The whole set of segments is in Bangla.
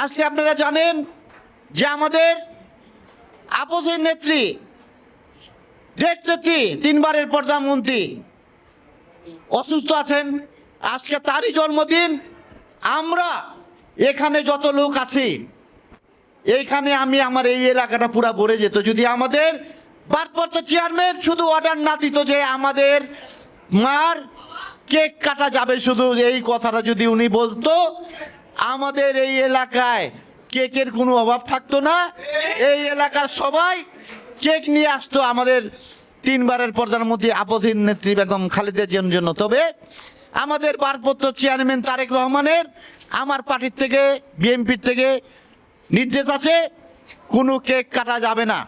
আজকে আপনারা জানেন যে আমাদের আপসের নেত্রী, দেশ নেত্রী, তিনবারের প্রধানমন্ত্রী অসুস্থ আছেন। আজকে তারই জন্মদিন। আমরা এখানে যত লোক আছি, এইখানে আমি আমার এই এলাকাটা পুরা ভরে যেত। যদি আমাদের ভারপ্রাপ্ত চেয়ারম্যান শুধু অর্ডার না দিত যে আমাদের মার কেক কাটা যাবে, শুধু এই কথাটা যদি উনি বলতো আমাদের এই এলাকায় কেকের কোনো অভাব থাকতো না। এই এলাকার সবাই কেক নিয়ে আসতো আমাদের তিনবারের প্রধানমন্ত্রী আপসীন নেত্রী বেগম খালেদের জন্য। তবে আমাদের ভারপ্রাপ্ত চেয়ারম্যান তারেক রহমানের আমার পার্টির থেকে, বিএনপির থেকে নির্দেশ আছে, কোনো কেক কাটা যাবে না।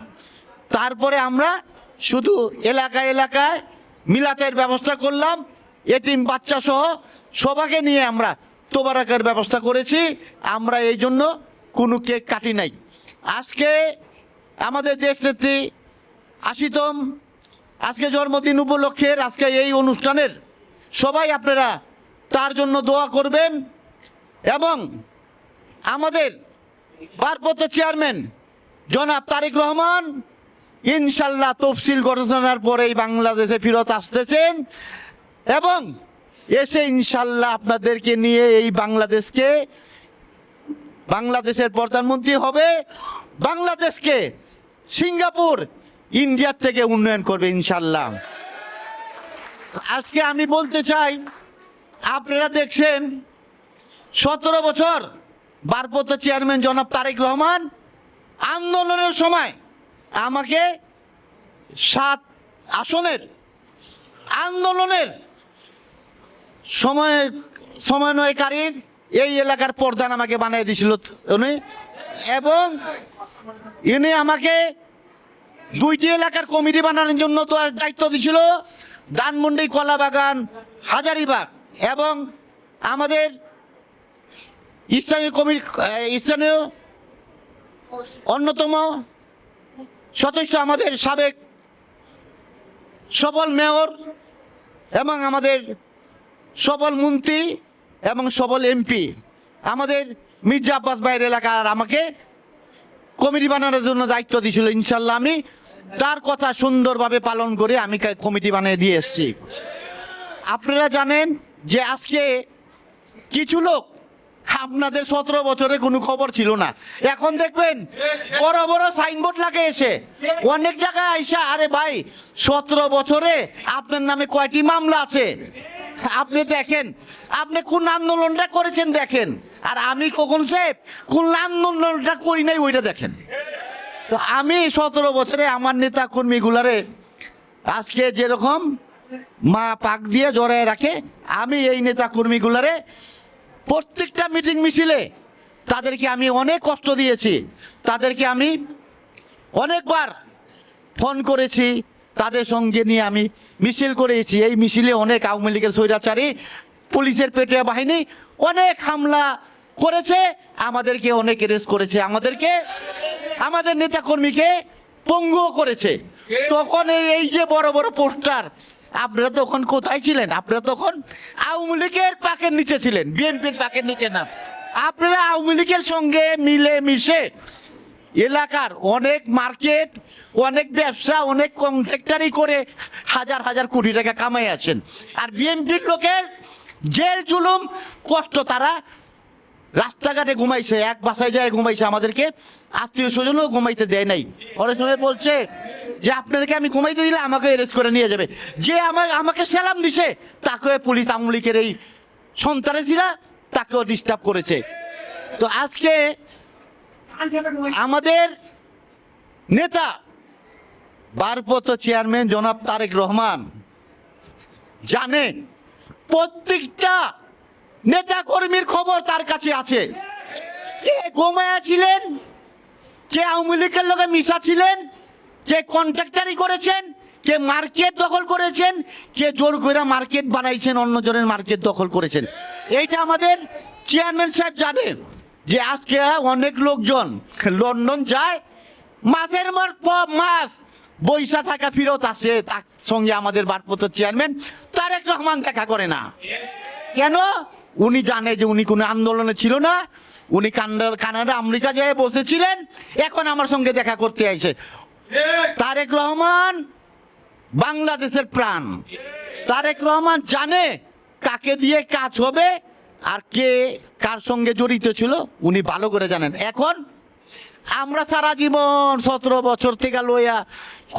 তারপরে আমরা শুধু এলাকায় এলাকায় মিলাতের ব্যবস্থা করলাম, এতিম বাচ্চা সহ সবাইকে নিয়ে আমরা তোবারাকের ব্যবস্থা করেছি, আমরা এই জন্য কোনো কেক কাটি নাই। আজকে আমাদের দেশ নেত্রী আশিতম, আজকে জন্মদিন উপলক্ষের আজকে এই অনুষ্ঠানের সবাই আপনারা তার জন্য দোয়া করবেন এবং আমাদের ভারপ্রাপ্ত চেয়ারম্যান জনাব তারেক রহমান ইনশাল্লাহ তফসিল ঘোষণার পরেই বাংলাদেশে ফেরত আসতেছেন এবং এসে ইনশাল্লাহ আপনাদেরকে নিয়ে এই বাংলাদেশকে, বাংলাদেশের প্রধানমন্ত্রী হবে, বাংলাদেশকে সিঙ্গাপুর ইন্ডিয়ার থেকে উন্নয়ন করবে ইনশাল্লাহ। আজকে আমি বলতে চাই, আপনারা দেখছেন, সতেরো বছর ভারপ্রাপ্ত চেয়ারম্যান জনাব তারেক রহমান আন্দোলনের সময় আমাকে সাত আসনের আন্দোলনের সময় সমন্বয়কারীর এই এলাকার প্রধান আমাকে বানিয়ে দিয়েছিল উনি। এবং ইনি আমাকে দুইটি এলাকার কমিটি বানানোর জন্য তো দায়িত্ব দিয়েছিল ধানমন্ডি, কলাবাগান, হাজারিবাগ এবং আমাদের স্থানীয় কমিটি, স্থানীয় অন্যতম সদস্য আমাদের সাবেক সবল মেয়র এবং আমাদের সবল মন্ত্রী এবং সবল এমপি। আমাদের মির্জা আব্বাস ভাইয়ের এলাকার আমাকে কমিটি বানানোর জন্য দায়িত্ব দিয়েছিল, ইনশাল্লাহ আমি তার কথা সুন্দরভাবে পালন করে আমি কমিটি বানিয়ে দিয়ে এসেছি। আপনারা জানেন যে আজকে কিছু লোক আপনাদের সতেরো বছরে কোনো খবর ছিল না। এখন দেখবেন বড় বড় সাইনবোর্ড লাগে এসে। অনেক জায়গায় আইসা, আরে ভাই, সতেরো বছরে আপনার নামে কয়টি মামলা আছে? আপনি দেখেন, আপনি কোন আন্দোলনটা করেছেন দেখেন, আর আমি কখন সাহেব কোন আন্দোলনটা করি নাই ওইটা দেখেন। তো আমি সতেরো বছরে আমার নেতা কর্মীগুলারে আজকে যেরকম মা পাক দিয়ে জড়ায় রাখে, আমি এই নেতা কর্মীগুলারে প্রত্যেকটা মিটিং মিছিলে তাদেরকে আমি অনেক কষ্ট দিয়েছি, তাদেরকে আমি অনেকবার ফোন করেছি তাদের সঙ্গে নিয়ে আমি মিছিল করেছি। এই মিছিলে অনেক আওয়ামী লীগের স্বৈরাচারী, পুলিশের পেটে বাহিনী অনেক হামলা করেছে। আমাদেরকে অনেক এরেস্ট করেছে। আমাদেরকে, আমাদের নেতাকর্মীকে পঙ্গুও করেছে। তখন এই যে বড় বড় পোস্টার, আপনারা তখন কোথায় ছিলেন? আপনারা তখন আওয়ামী লীগের পাকের নিচে ছিলেন। বিএনপির পাকের নিচে না। আপনারা আওয়ামী লীগের সঙ্গে মিলে মিশে এলাকার অনেক মার্কেট, অনেক ব্যবসা, অনেক কন্ট্রাক্টারি করে হাজার হাজার কোটি টাকা কামাই আছেন। আর বিএনপির লোকের জেল, জুলুম, কষ্ট, তারা রাস্তাঘাটে ঘুমাইছে, এক বাসায় যায় ঘুমাইছে আমাদেরকে, আত্মীয় স্বজনও ঘুমাইতে দেয় নাই। অনেক সময় বলছে যে, আপনাদেরকে আমি ঘুমাইতে দিলে আমাকে অ্যারেস্ট করে নিয়ে যাবে। যে আমাকে আমাকে সেলাম দিছে, তাকে পুলিশ আওয়ামী লীগের এই সন্ত্রাসীরা তাকেও ডিস্টার্ব করেছে। তো আজকে আমাদের নেতা ভারপ্রাপ্ত চেয়ারম্যান জনাব তারেক রহমান জানে প্রত্যেকটা নেতা কর্মীর খবর তার কাছে আছে। কে ঘুমায়া ছিলেন, কে আওয়ামী লীগের লোকে মিশা ছিলেন, কে কন্ট্রাক্টারি করেছেন, কে মার্কেট দখল করেছেন, কে জোর করে মার্কেট বানাইছেন অন্যজনের মার্কেট দখল করেছেন। এইটা আমাদের চেয়ারম্যান সাহেব জানে। যে আজকে অনেক লোকজন লন্ডন যায়, মাসের মর মাস বৈশা থাকা ফিরত আসে তার সঙ্গে আমাদের ভারপ্রাপ্ত চেয়ারম্যান তারেক রহমান দেখা করে না। কেন? উনি জানে যে উনি কোনো আন্দোলনে ছিল না, উনি কানাডা আমেরিকা যেয়ে বসেছিলেন, এখন আমার সঙ্গে দেখা করতে আইছে তারেক রহমান বাংলাদেশের প্রাণ। তারেক রহমান জানে কাকে দিয়ে কাজ হবে আর কে কার সঙ্গে জড়িত ছিল উনি ভালো করে জানেন। এখন আমরা সারা জীবন সতেরো বছর থেকে লইয়া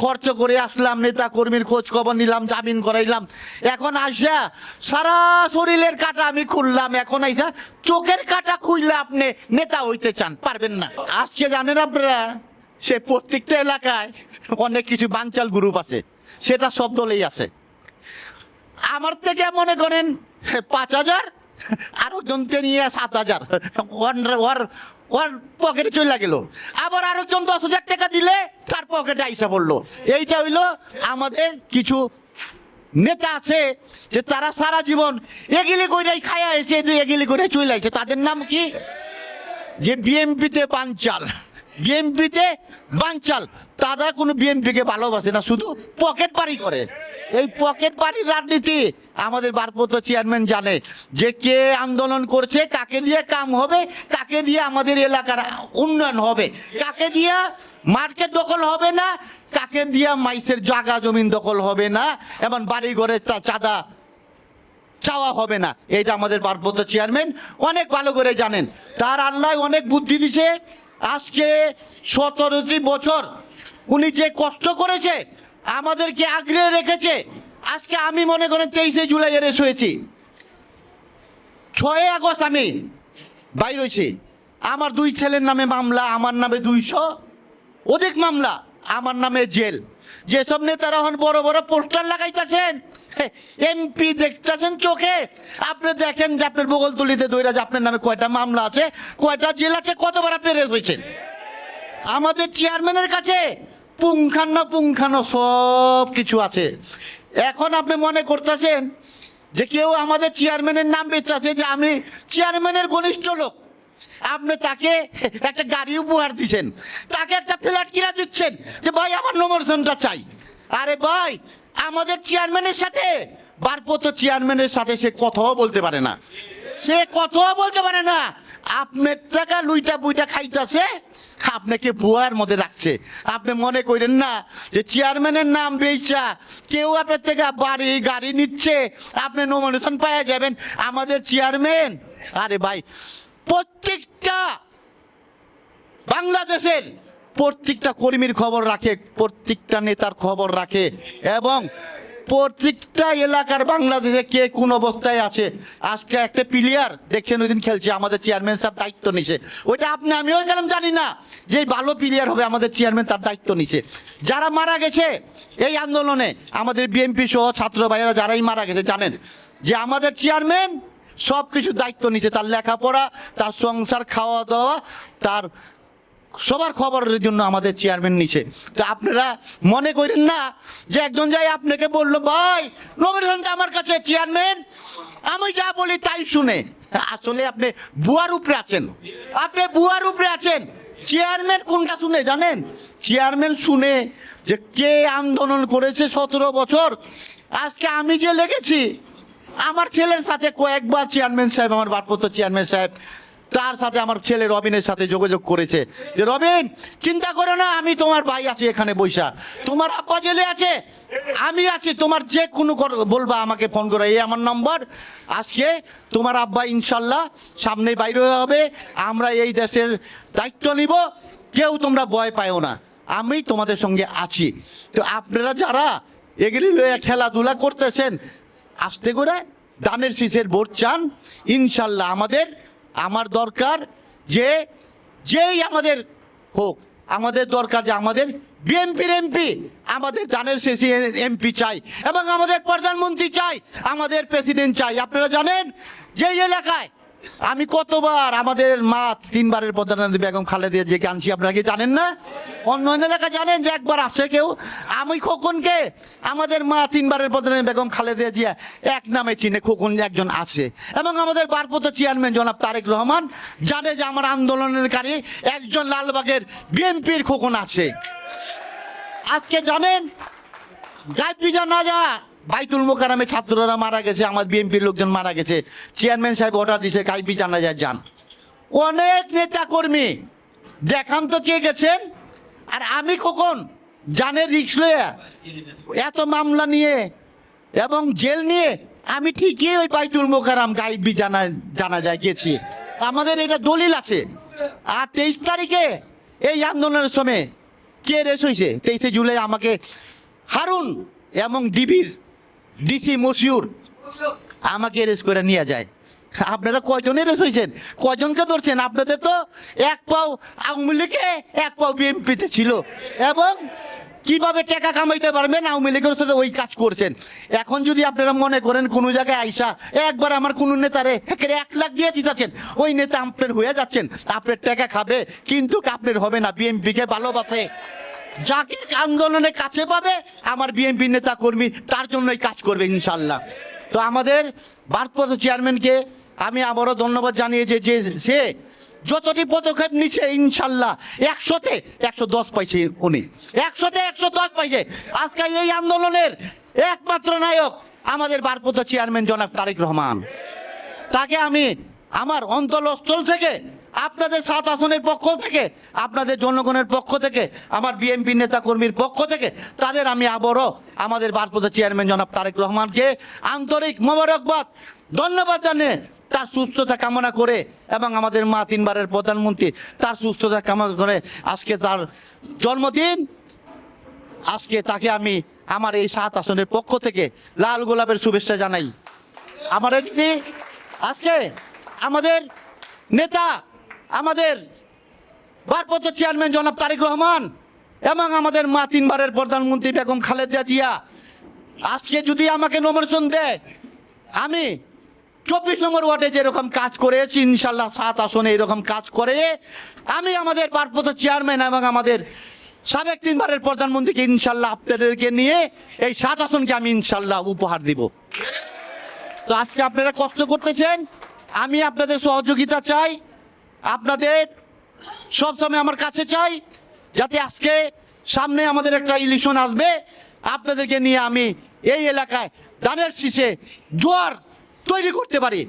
খরচ করে আসলাম নেতা কর্মীর খোঁজ খবর নিলাম, জামিন করাইলাম। এখন আসা সারা শরীরের কাটা আমি খুললাম। এখন আইসা চোখের কাটা খুললে আপনি নেতা হইতে চান, পারবেন না। আজকে জানেন আপনারা, সে প্রত্যেকটা এলাকায় অনেক কিছু বাঞ্চাল গ্রুপ আছে, সেটা সব দলেই আছে। আমার থেকে মনে করেন, পাঁচ হাজার আরও জনকে নিয়ে সাত হাজার। ওর- ওর পকেটে চলে গেল। আবার আরেকজন দশ হাজার টাকা দিলে তার পকেটে আইসা পড়ল। এইটা হইল আমাদের কিছু নেতা আছে যে তারা সারা জীবন এগিলি করে খায়া এসে এগিলি করে চলে আসে তাদের নাম কি? যে বিএমপিতে বানচাল। বিএমপিতে বাঞ্চাল তারা কোনো বিএমপিকে ভালোবাসে না, শুধু পকেট পারি করে। এই পকেট পারির রাজনীতি আমাদের বারপত চেয়ারম্যান জানে যে কে আন্দোলন করছে, কাকে দিয়ে কাম হবে, কাকে দিয়ে আমাদের এলাকার উন্নয়ন হবে। কাকে দিয়া মার্কেট দখল হবে না, কাকে দিয়া মাইসের জাগা জমিন দখল হবে না, এবং বাড়ি ঘরে চাঁদা চাওয়া হবে না। এটা আমাদের পার্বত্য চেয়ারম্যান অনেক ভালো করে জানেন। তার আল্লাহ অনেক বুদ্ধি দিছে। আজকে সতেরোটি বছর উনি যে কষ্ট করেছে, আমাদেরকে আগলে রেখেছে আজকে আমি মনে করেন তেইশে জুলাই এরেস হয়েছি। ছয় আগস্ট আমি বাইর হয়েছি। আমার দুই ছেলের নামে মামলা, আমার নামে দুইশো। অধিক মামলা, আমার নামে জেল। যেসব নেতারা হন বড় বড় পোস্টার লাগাইতেছেন এমপি দেখতেছেন চোখে। আপনি দেখেন যে আপনার বগলতুলিতে দৈরা যে আপনার নামে কয়টা মামলা আছে, কয়টা জেল আছে, কতবার আপনি রেস হয়েছেন? আমাদের চেয়ারম্যানের কাছে পুঙ্খান্ন পুঙ্খানো সব কিছু আছে। এখন আপনি মনে করতেছেন যে কেউ আমাদের চেয়ারম্যানের নাম বেচাছে যে আমি চেয়ারম্যানের ঘনিষ্ঠ লোক। আপনি তাকে একটা গাড়ি উপহার দিচ্ছেন। তাকে একটা ফ্ল্যাট কিনা দিচ্ছেন যে, ভাই, আমার নমর্শনটা চাই। আরে ভাই, আমাদের চেয়ারম্যানের সাথে বারপত চেয়ারম্যানের সাথে সে কথাও বলতে পারে না। সে কথাও বলতে পারে না। আপনার টাকা লুইটা বুইটা খাইতেছে, আপনাকে বুয়ার মধ্যে রাখছে। আপনি মনে করেন না যে চেয়ারম্যানের নাম বেচা কেউ আপনার থেকে বাড়ি গাড়ি নিচ্ছে, আপনি নমিনেশন পাওয়া যাবেন আমাদের চেয়ারম্যান। আরে ভাই, প্রত্যেকটা বাংলাদেশের প্রত্যেকটা কর্মীর খবর রাখে, প্রত্যেকটা নেতার খবর রাখে এবং প্রত্যেকটা এলাকার বাংলাদেশে কে কোন অবস্থায় আছে? আজকে একটা প্লেয়ার দেখছেন, ওই দিন খেলছে, আমাদের চেয়ারম্যান সাহেব দায়িত্ব নিছে। ওইটা আপনি, আমিও গেলাম জানি না যে ভালো প্লেয়ার হবে আমাদের চেয়ারম্যান তার দায়িত্ব নিছে। যারা মারা গেছে এই আন্দোলনে, আমাদের বিএনপি সহ ছাত্র ভাইয়েরা যারাই মারা গেছে, জানেন যে আমাদের চেয়ারম্যান সব কিছু দায়িত্ব নিচ্ছে তার লেখাপড়া, তার সংসার খাওয়া দাওয়া তার সবার খবরের জন্য আমাদের চেয়ারম্যান নিচে তো আপনারা মনে করেন না যে একজন যাই আপনাকে বলল, ভাই নবীন আমার কাছে চেয়ারম্যান, আমি যা বলি তাই শুনে। আসলে আপনি বুয়ার উপরে আছেন। আপনি বুয়ার উপরে আছেন। চেয়ারম্যান কোনটা শুনে জানেন? চেয়ারম্যান শুনে যে কে আন্দোলন করেছে সতেরো বছর। আজকে আমি যে লেগেছি, আমার ছেলের সাথে কয়েকবার চেয়ারম্যান সাহেব, আমার বারপত্র চেয়ারম্যান সাহেব তার সাথে আমার ছেলে রবিনের সাথে যোগাযোগ করেছে। যে, রবিন, চিন্তা করো না, আমি তোমার ভাই আছি এখানে বৈশা তোমার আব্বা জেলে আছে, আমি আছি, তোমার যে কোনো বলবা আমাকে ফোন করো। এই আমার নম্বর। আজকে তোমার আব্বা ইনশাল্লাহ সামনে বাইরে হবে। আমরা এই দেশের দায়িত্ব নিব। কেউ তোমরা ভয় পায়ও না। আমি তোমাদের সঙ্গে আছি। তো আপনারা যারা এগুলি লয়ে খেলাধুলা করতেছেন, আসতে করে দানের শীষের ভোট চান। ইনশাল্লাহ আমাদের আমার দরকার যে, যেই আমাদের হোক, আমাদের দরকার যে আমাদের বিএনপির এমপি, আমাদের দানের শেষে এমপি চাই এবং আমাদের প্রধানমন্ত্রী চাই, আমাদের প্রেসিডেন্ট চাই। আপনারা জানেন, যেই এলাকায় আমি কতবার আমাদের মা তিনবারের প্রধানমন্ত্রী বেগম খালেদা যে আনছি, আপনারা কি জানেন না? অন্য অন্য এলাকা জানেন যে একবার আসে কেউ। আমি খোকনকে, আমাদের মা তিনবারের প্রধানমন্ত্রী বেগম খালেদা জিয়া এক নামে চিনে, খোকন একজন আছে এবং আমাদের বারপত চেয়ারম্যান জনাব তারেক রহমান জানে যে আমার আন্দোলনের আন্দোলনকারী একজন লালবাগের বিএনপির খোকন আছে আজকে জানেন, গাইবি না যা বাইতুল মোকারামে ছাত্ররা মারা গেছে আমার বিএনপির লোকজন মারা গেছে। চেয়ারম্যান সাহেব অর্ডার দিছে গাইবি জানা যায়, যান। অনেক নেতা কর্মী দেখান তো কে গেছেন। আর আমি কখন জানের রিক্স এত মামলা নিয়ে এবং জেল নিয়ে, আমি ঠিকই ওই বাইতুল মোকারাম গাইবি জানা জানা যায়, গেছি। আমাদের এটা দলিল আছে। আর তেইশ তারিখে এই আন্দোলনের সময় কে রেস হয়েছে তেইশে জুলাই আমাকে হারুন এবং ডিবির ডিসি মসিউর আমাকে রেস করে নিয়ে যায়। আপনারা কয়জনে রেস হয়েছেন? কয়জনকে ধরছেন? আপনাদের তো এক পাও আওয়ামী লীগে, এক পাও বিএনপিতে ছিল। এবং কীভাবে টাকা কামাইতে পারবেন? আওয়ামী লীগের সাথে ওই কাজ করছেন। এখন যদি আপনারা মনে করেন কোনো জায়গায় আইসা, একবার আমার কোনো নেতারে এক লাখ দিয়ে দিতেছেন ওই নেতা আপনার হয়ে যাচ্ছেন। আপনার টাকা খাবে, কিন্তু আপনার হবে না। বিএনপিকে ভালোবাসে। যাকে আন্দোলনে কাছে পাবে, আমার বিএনপি নেতা কর্মী, তার জন্যই কাজ করবে ইনশাল্লাহ তো আমাদের ভারপ্রাপ্ত চেয়ারম্যানকে আমি আবারও ধন্যবাদ জানিয়েছি যে সে যতটি পদক্ষেপ নিচ্ছে ইনশাল্লাহ একশোতে একশো দশ পাইছে উনি। একশোতে একশো দশ পাইছে। আজকে এই আন্দোলনের একমাত্র নায়ক আমাদের ভারপ্রাপ্ত চেয়ারম্যান জনাব তারেক রহমান। তাকে আমি আমার অন্তলস্থল থেকে আপনাদের সাত আসনের পক্ষ থেকে, আপনাদের জনগণের পক্ষ থেকে, আমার বিএনপি নেতা কর্মীর পক্ষ থেকে, তাদের আমি আবারও আমাদের ভারপ্রাপ্ত চেয়ারম্যান জনাব তারেক রহমানকে আন্তরিক মোবারকবাদ, ধন্যবাদ জানিয়ে তার সুস্থতা কামনা করে এবং আমাদের মা তিনবারের প্রধানমন্ত্রী তার সুস্থতা কামনা করে আজকে তার জন্মদিন। আজকে তাকে আমি আমার এই সাত আসনের পক্ষ থেকে লাল গোলাপের শুভেচ্ছা জানাই। আমার যদি আজকে আমাদের নেতা আমাদের ভারপ্রাপ্ত চেয়ারম্যান জনাব তারিক রহমান এবং আমাদের মা তিনবারের প্রধানমন্ত্রী বেগম খালেদা জিয়া, আজকে যদি আমাকে নমিনেশন দেয়, আমি চব্বিশ নম্বর ওয়ার্ডে যেরকম কাজ করেছি ইনশাল্লাহ সাত আসনে এরকম কাজ করে আমি আমাদের ভারপ্রাপ্ত চেয়ারম্যান এবং আমাদের সাবেক তিনবারের প্রধানমন্ত্রীকে ইনশাল্লাহ আপনাদেরকে নিয়ে এই সাত আসনকে আমি ইনশাল্লাহ উপহার দিব। তো আজকে আপনারা কষ্ট করতেছেন, আমি আপনাদের সহযোগিতা চাই। আপনাদের সবসময় আমার কাছে চাই, যাতে আজকে সামনে আমাদের একটা ইলেকশন আসবে। আপনাদেরকে নিয়ে আমি এই এলাকায় দানের শীষে জোয়ার তৈরি করতে পারি।